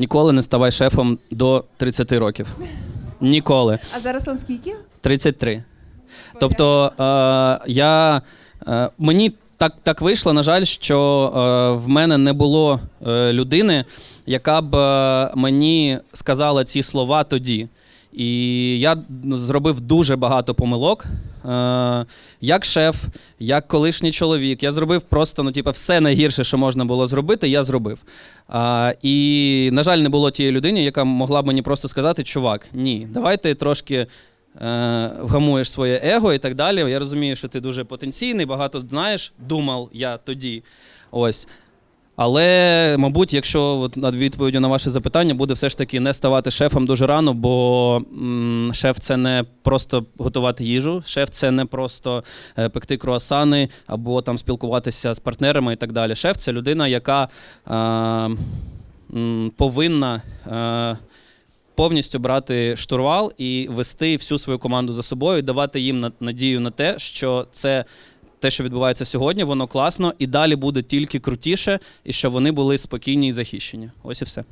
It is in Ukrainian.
Ніколи не ставай шефом до 30 років. Ніколи. А зараз вам скільки? 33. Тобто е, я, е, мені так, так вийшло, на жаль, що е, в мене не було е, людини, яка б е, мені сказала ці слова тоді. І я зробив дуже багато помилок. Е, як шеф, як колишній чоловік, я зробив просто ну, типу, все найгірше, що можна було зробити, я зробив. А, і, на жаль, не було тієї людини, яка могла б мені просто сказати: чувак, ні, давай ти трошки е, вгамуєш своє его і так далі. Я розумію, що ти дуже потенційний, багато знаєш, думав я тоді. Ось. Але, мабуть, якщо над відповіддю на ваше запитання буде все ж таки не ставати шефом дуже рано, бо м, шеф це не просто готувати їжу, шеф це не просто е, пекти круасани або там спілкуватися з партнерами і так далі. Шеф це людина, яка е, м, повинна. Е, Повністю брати штурвал і вести всю свою команду за собою, давати їм надію на те, що це те, що відбувається сьогодні, воно класно, і далі буде тільки крутіше, і щоб вони були спокійні і захищені. Ось і все.